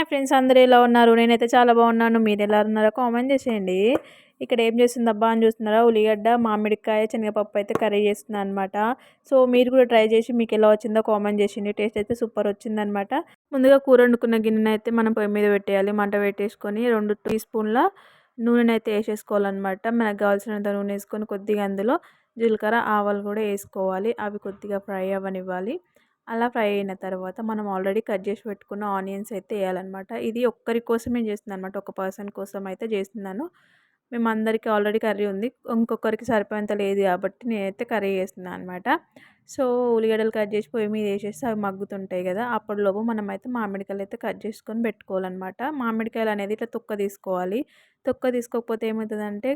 Hi friends అందరూ ఎలా ఉన్నారు? నేనైతే చాలా బాగున్నాను. మీరు ఎలా ఉన్నారో కామెంట్ చేసేయండి. ఇక్కడ ఏం చేస్తుంది అబ్బా అని చూస్తున్నారా? ఉల్లిగడ్డ మామిడికాయ శనగపప్పు అయితే కర్రీ చేస్తున్నాను అనమాట సో మీరు కూడా ట్రై చేసి మీకు ఎలా వచ్చిందో కామెంట్ చేసింది టేస్ట్ అయితే సూపర్ వచ్చిందనమాట ముందుగా కూర వండుకున్న గిన్నెని అయితే మనం పొయ్యి మీద పెట్టేయాలి. మంట పెట్టేసుకొని రెండు టీ స్పూన్ల నూనెని అయితే వేసేసుకోవాలన్నమాట. మనకు కావాల్సినంత నూనె వేసుకొని కొద్దిగా అందులో జీలకర్ర ఆవాలు కూడా వేసుకోవాలి. అవి కొద్దిగా ఫ్రై అవ్వనివ్వాలి. అలా ఫ్రై అయిన తర్వాత మనం ఆల్రెడీ కట్ చేసి పెట్టుకున్న ఆనియన్స్ అయితే వేయాలన్నమాట. ఇది ఒక్కరి కోసమే చేస్తుంది అనమాట ఒక పర్సన్ కోసం అయితే చేస్తున్నాను. మేము అందరికీ ఆల్రెడీ కర్రీ ఉంది. ఇంకొకరికి సరిపోయేంత లేదు కాబట్టి నేనైతే కర్రీ చేస్తున్నాను అనమాట సో ఉల్లిగడ్డలు కట్ చేసి పొయ్యి మీద వేసేసి అవి మగ్గుతుంటాయి కదా! అప్పటిలోపు మనం అయితే మామిడికాయలు అయితే కట్ చేసుకొని పెట్టుకోవాలన్నమాట. మామిడికాయలు అనేది ఇట్లా తొక్క తీసుకోవాలి. తొక్క తీసుకోకపోతే ఏమవుతుందంటే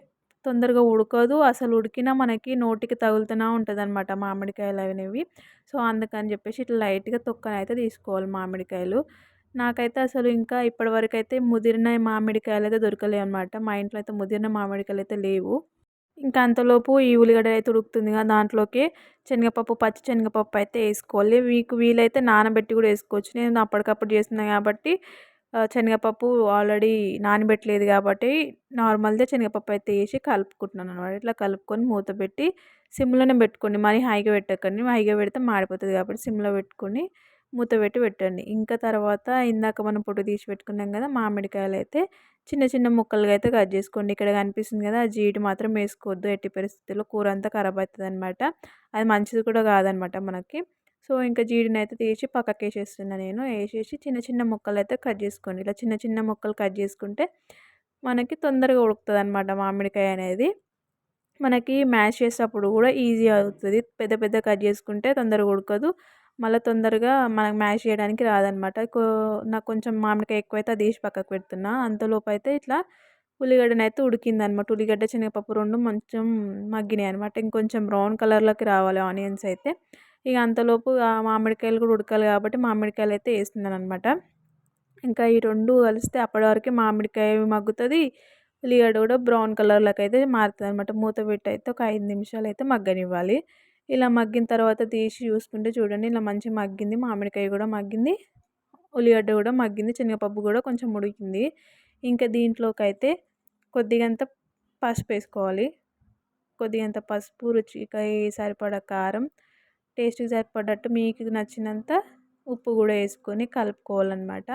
తొందరగా ఉడకదు. అసలు ఉడికినా మనకి నోటికి తగులుతూనే ఉంటుంది అనమాట మామిడికాయలు అనేవి. సో అందుకని చెప్పేసి ఇట్లా లైట్గా తొక్కన అయితే తీసుకోవాలి మామిడికాయలు. నాకైతే అసలు ఇంకా ఇప్పటివరకు అయితే ముదిరిన మామిడికాయలు అయితే దొరకలేవు అనమాట మా ఇంట్లో అయితే ముదిరిన మామిడికాయలు అయితే లేవు. ఇంకా అంతలోపు ఈ ఉల్లిగడ్డ అయితే ఉడుకుతుంది కదా దాంట్లోకి. శనగపప్పు పచ్చి శనగపప్పు అయితే వేసుకోవాలి. మీకు వీలైతే నానబెట్టి కూడా వేసుకోవచ్చు. నేను అప్పటికప్పుడు చేస్తున్నాను కాబట్టి శనగపప్పు ఆల్రెడీ నానబెట్టలేదు కాబట్టి నార్మల్దే శనగపప్పు అయితే వేసి కలుపుకుంటున్నాను అనమాట ఇట్లా కలుపుకొని మూత పెట్టి సిమ్లోనే పెట్టుకోండి. మరీ హైగా పెట్టకండి. హైగా పెడితే మాడిపోతుంది కాబట్టి సిమ్లో పెట్టుకొని మూత పెట్టి పెట్టండి. ఇంకా తర్వాత ఇందాక మనం పొట్టు తీసి పెట్టుకున్నాం కదా మామిడికాయలు అయితే చిన్న చిన్న ముక్కలుగా అయితే కట్ చేసుకోండి. ఇక్కడ కనిపిస్తుంది కదా ఆ జీడి మాత్రం వేసుకోవద్దు. ఎట్టి పరిస్థితుల్లో కూర అంతా ఖరాబ్ అవుతుంది అనమాట అది మంచిది కూడా కాదనమాట మనకి. సో ఇంకా జీడిని అయితే తీసి పక్కకి వేసేస్తున్నా నేను. వేసేసి చిన్న చిన్న ముక్కలు అయితే కట్ చేసుకోండి. ఇలా చిన్న చిన్న ముక్కలు కట్ చేసుకుంటే మనకి తొందరగా ఉడుకుతుంది అనమాట మామిడికాయ అనేది. మనకి మ్యాష్ చేసేటప్పుడు కూడా ఈజీ అవుతుంది. పెద్ద పెద్ద కట్ చేసుకుంటే తొందరగా ఉడకదు. మళ్ళీ తొందరగా మనకు మ్యాష్ చేయడానికి రాదనమాట నాకు కొంచెం మామిడికాయ ఎక్కువైతే అది తీసి పక్కకు పెడుతున్నా. అంతలోపు అయితే ఇట్లా ఉల్లిగడ్డను అయితే ఉడికిందనమాట ఉల్లిగడ్డ శనగపప్పు రెండు కొంచెం మగ్గినాయి అనమాట ఇంకొంచెం బ్రౌన్ కలర్లోకి రావాలి ఆనియన్స్ అయితే. ఇక అంతలోపు మామిడికాయలు కూడా ఉడకాలి కాబట్టి మామిడికాయలు అయితే వేస్తున్నాను అనమాట ఇంకా ఈ రెండు కలిస్తే అప్పటి వరకు మామిడికాయ మగ్గుతుంది ఉల్లిగడ్డ కూడా బ్రౌన్ కలర్లోకి అయితే మారుతుంది అనమాట మూత పెట్టి అయితే ఒక ఐదు నిమిషాలు అయితే మగ్గనివ్వాలి. ఇలా మగ్గిన తర్వాత తీసి చూసుకుంటే చూడండి ఇలా మంచి మగ్గింది మామిడికాయ కూడా మగ్గింది ఉల్లిగడ్డ కూడా మగ్గింది శనగపప్పు కూడా కొంచెం ఉడికింది. ఇంకా దీంట్లోకి అయితే కొద్దిగంత పసుపు వేసుకోవాలి. కొద్దిగంత పసుపు రుచికి సరిపడా కారం టేస్ట్కి సరిపడ్డట్టు మీకు నచ్చినంత ఉప్పు కూడా వేసుకొని కలుపుకోవాలన్నమాట.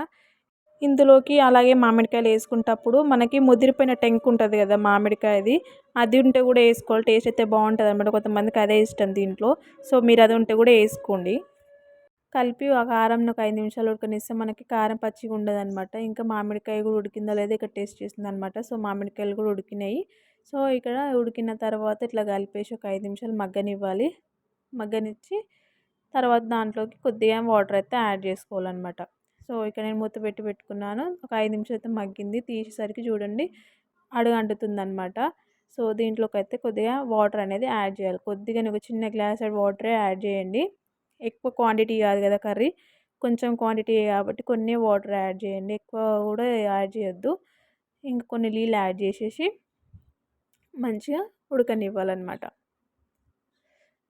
ఇందులోకి అలాగే మామిడికాయలు వేసుకుంటప్పుడు మనకి ముదిరిపోయిన టెంక్ ఉంటుంది కదా మామిడికాయది అది ఉంటే కూడా వేసుకోవాలి. టేస్ట్ అయితే బాగుంటుంది అనమాట కొంతమందికి అదే ఇష్టం దీంట్లో. సో మీరు అది ఉంటే కూడా వేసుకోండి. కలిపి ఆ కారం ఒక ఐదు నిమిషాలు ఉడకనిస్తే మనకి కారం పచ్చిగా ఉండదు అనమాట ఇంకా మామిడికాయ కూడా ఉడికిందా లేదా ఇక్కడ టేస్ట్ చేసింది అనమాట సో మామిడికాయలు కూడా ఉడికినాయి. సో ఇక్కడ ఉడికిన తర్వాత ఇట్లా కలిపేసి ఒక ఐదు నిమిషాలు మగ్గనివ్వాలి. మగ్గనిచ్చి తర్వాత దాంట్లోకి కొద్దిగా వాటర్ అయితే యాడ్ చేసుకోవాలన్నమాట. సో ఇక్కడ నేను మూత పెట్టి పెట్టుకున్నాను. ఒక ఐదు నిమిషాలు అయితే మగ్గింది. తీసేసరికి చూడండి అడుగు అంటుతుంది అనమాట సో దీంట్లోకి అయితే కొద్దిగా వాటర్ అనేది యాడ్ చేయాలి. కొద్దిగా ఒక చిన్న గ్లాస్ వాటరే యాడ్ చేయండి. ఎక్కువ క్వాంటిటీ కాదు కదా కర్రీ. కొంచెం క్వాంటిటీ కాబట్టి కొన్ని వాటర్ యాడ్ చేయండి. ఎక్కువ కూడా యాడ్ చేయొద్దు. ఇంకా కొన్ని నీళ్ళు యాడ్ చేసేసి మంచిగా ఉడకనివ్వాలన్నమాట.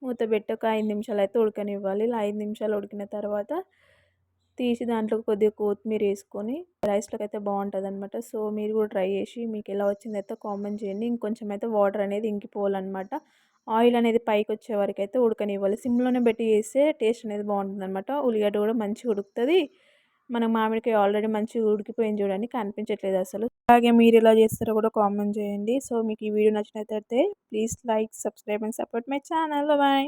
మూత పెట్టి ఒక ఐదు నిమిషాలు అయితే ఉడకనివ్వాలి. ఇలా ఐదు నిమిషాలు ఉడికిన తర్వాత తీసి దాంట్లో కొద్దిగా కొత్తిమీర వేసుకొని రైస్లోకి అయితే బాగుంటుంది అనమాట సో మీరు కూడా ట్రై చేసి మీకు ఎలా వచ్చిందైతే కామెంట్ చేయండి. ఇంకొంచెం అయితే వాటర్ అనేది ఇంకిపోవాలన్నమాట. ఆయిల్ అనేది పైకి వచ్చే వరకు అయితే ఉడకనివ్వాలి. సిమ్లోనే పెట్టి చేస్తే టేస్ట్ అనేది బాగుంటుంది అనమాట ఉల్లిగడ్డ కూడా మంచిగా ఉడుకుతుంది. మన మామిడికాయ ఆల్రెడీ మంచిగా ఉడికిపోయింది చూడండి కనిపించట్లేదు అసలు. అలాగే మీరు ఎలా చేస్తారో కూడా కామెంట్ చేయండి. సో మీకు ఈ వీడియో నచ్చినట్లయితే please like subscribe and support my channel. Bye.